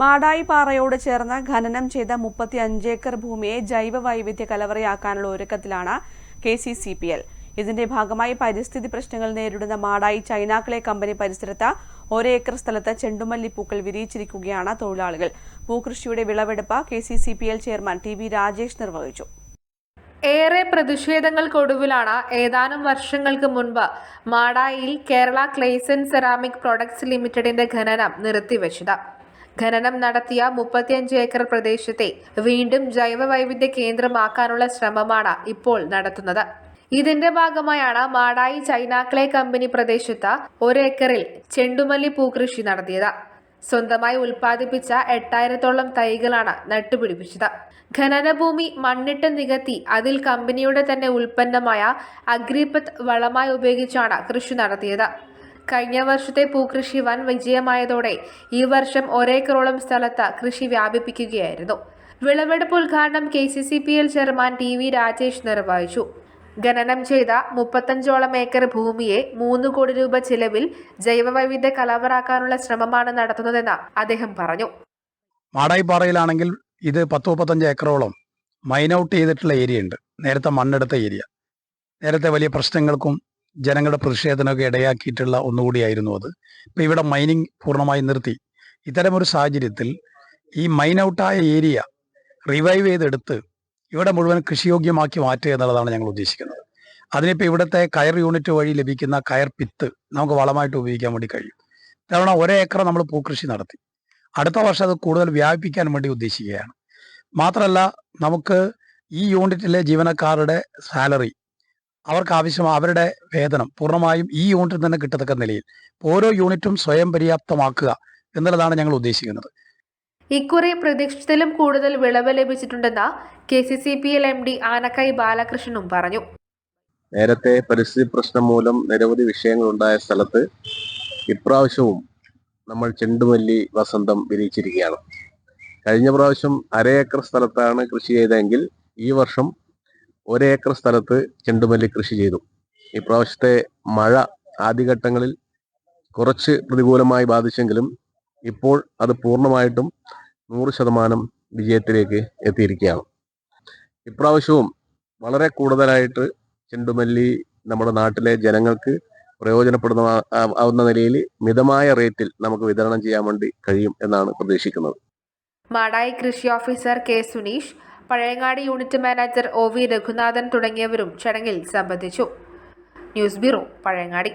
മാടായി പാറയോട് ചേർന്ന് ഖനനം ചെയ്ത മുപ്പത്തി അഞ്ചേക്കർ ഭൂമിയെ ജൈവ വൈവിധ്യ കലവറയാക്കാനുള്ള ഒരുക്കത്തിലാണ് K C C P L. ഇതിന്റെ ഭാഗമായി പരിസ്ഥിതി പ്രശ്നങ്ങൾ നേരിടുന്ന മാടായി ചൈനാക്കളെ കമ്പനി പരിസരത്ത് ഒരേക്കർ സ്ഥലത്ത് ചെണ്ടുമല്ലി പൂക്കൾ വിരിയിച്ചിരിക്കുകയാണ് തൊഴിലാളികൾ. പൂകൃഷിയുടെ വിളവെടുപ്പ് K C C P L chairman T V Rajesh നിർവഹിച്ചു. ഏറെ പ്രതിഷേധങ്ങൾക്കൊടുവിലാണ് ഏതാനും വർഷങ്ങൾക്ക് മുൻപ് മാടായിൽ Kerala clays and ceramic products ലിമിറ്റഡിന്റെ ഖനനം നിർത്തിവച്ചത്. ഖനനം നടത്തിയ മുപ്പത്തിയഞ്ച് ഏക്കർ പ്രദേശത്തെ വീണ്ടും ജൈവ വൈവിധ്യ കേന്ദ്രമാക്കാനുള്ള ശ്രമമാണ് ഇപ്പോൾ നടത്തുന്നത്. ഇതിന്റെ ഭാഗമായാണ് മാടായി ചൈനാക്ലേ കമ്പനി പ്രദേശത്ത് ഒരേക്കറിൽ ചെണ്ടുമല്ലി പൂകൃഷി നടത്തിയത്. സ്വന്തമായി ഉൽപ്പാദിപ്പിച്ച എട്ടായിരത്തോളം തൈകളാണ് നട്ടുപിടിപ്പിച്ചത്. ഖനനഭൂമി മണ്ണിട്ട് നികത്തി അതിൽ കമ്പനിയുടെ തന്നെ ഉൽപ്പന്നമായ അഗ്രിപത്ത് വളമായി ഉപയോഗിച്ചാണ് കൃഷി നടത്തിയത്. കഴിഞ്ഞ വർഷത്തെ പൂകൃഷി വൻ വിജയമായതോടെ ഈ വർഷം ഒരേക്കറോളം സ്ഥലത്ത് കൃഷി വ്യാപിപ്പിക്കുകയായിരുന്നു. വിളവെടുപ്പ് ഉദ്ഘാടനം K C C P L chairman T V Rajesh നിർവഹിച്ചു. ഖനനം ചെയ്ത മുപ്പത്തഞ്ചോളം ഏക്കർ ഭൂമിയെ മൂന്ന് കോടി രൂപ ചിലവിൽ ജൈവവൈവിധ്യ കലവറാക്കാനുള്ള ശ്രമമാണ് നടത്തുന്നതെന്ന് അദ്ദേഹം പറഞ്ഞു. മാടായിപ്പാറയിലാണെങ്കിൽ ഇത് പത്ത് മുപ്പത്തഞ്ച് ഏക്കറോളം മൈനൗട്ട് ചെയ്തിട്ടുള്ള ഏരിയ ഉണ്ട് നേരത്തെ മണ്ണെടുത്ത ഏരിയ. നേരത്തെ വലിയ പ്രശ്നങ്ങൾക്കും ജനങ്ങളുടെ പ്രതിഷേധത്തിനൊക്കെ ഇടയാക്കിയിട്ടുള്ള ഒന്നുകൂടിയായിരുന്നു അത്. ഇപ്പം ഇവിടെ മൈനിങ് പൂർണമായി നിർത്തി. ഇത്തരമൊരു സാഹചര്യത്തിൽ ഈ മൈൻ ഔട്ടായ ഏരിയ റിവൈവ് ചെയ്തെടുത്ത് ഇവിടെ മുഴുവൻ കൃഷിയോഗ്യമാക്കി മാറ്റുക എന്നുള്ളതാണ് ഞങ്ങൾ ഉദ്ദേശിക്കുന്നത്. അതിനിപ്പോൾ ഇവിടുത്തെ കയർ യൂണിറ്റ് വഴി ലഭിക്കുന്ന കയർ പിത്ത് നമുക്ക് വളമായിട്ട് ഉപയോഗിക്കാൻ വേണ്ടി കഴിയും. തവണ ഒരേ ഏക്കർ നമ്മൾ പൂക്കൃഷി നടത്തി. അടുത്ത വർഷം അത് കൂടുതൽ വ്യാപിപ്പിക്കാൻ വേണ്ടി ഉദ്ദേശിക്കുകയാണ്. മാത്രമല്ല നമുക്ക് ഈ യൂണിറ്റിലെ ജീവനക്കാരുടെ സാലറി അവർക്ക് ആവശ്യമായ അവരുടെ വേതനം പൂർണമായും ഈ യൂണിറ്റിൽ തന്നെ കിട്ടത്തക്ക നിലയിൽ. ഓരോ യൂണിറ്റും സ്വയം പര്യാപ്തമാക്കുക എന്നുള്ളതാണ് ഞങ്ങൾ ഉദ്ദേശിക്കുന്നത്. ഇക്കുറി പ്രതീക്ഷിച്ചതിലും കൂടുതൽ വിളവ് ലഭിച്ചിട്ടുണ്ടെന്ന് K C C P L M D Anakkai ബാലകൃഷ്ണനും പറഞ്ഞു. നേരത്തെ പരിസ്ഥിതി പ്രശ്നം മൂലം നിരവധി വിഷയങ്ങൾ ഉണ്ടായ സ്ഥലത്ത് ഇപ്രാവശ്യവും നമ്മൾ ചെണ്ടുമല്ലി വസന്തം വിരിയിച്ചിരിക്കുകയാണ് കഴിഞ്ഞ പ്രാവശ്യം അര ഏക്കർ സ്ഥലത്താണ് കൃഷി ചെയ്തതെങ്കിൽ ഈ വർഷം ഒരേക്കർ സ്ഥലത്ത് ചെണ്ടുമല്ലി കൃഷി ചെയ്തു. ഇപ്രാവശ്യത്തെ മഴ ആദ്യഘട്ടങ്ങളിൽ കുറച്ച് പ്രതികൂലമായി ബാധിച്ചെങ്കിലും ഇപ്പോൾ അത് പൂർണമായിട്ടും നൂറ് ശതമാനം വിജയത്തിലേക്ക് എത്തിയിരിക്കുകയാണ്. ഇപ്രാവശ്യവും വളരെ കൂടുതലായിട്ട് ചെണ്ടുമല്ലി നമ്മുടെ നാട്ടിലെ ജനങ്ങൾക്ക് പ്രയോജനപ്പെടുന്ന ആവുന്ന നിലയിൽ മിതമായ റേറ്റിൽ നമുക്ക് വിതരണം ചെയ്യാൻ വേണ്ടി കഴിയും എന്നാണ് പ്രതീക്ഷിക്കുന്നത്. മാടായി കൃഷി officer K Suneesh Pazhayangadi unit manager O V Raghunathan തുടങ്ങിയവരും ചടങ്ങിൽ സംബന്ധിച്ചു. News bureau Pazhayangadi.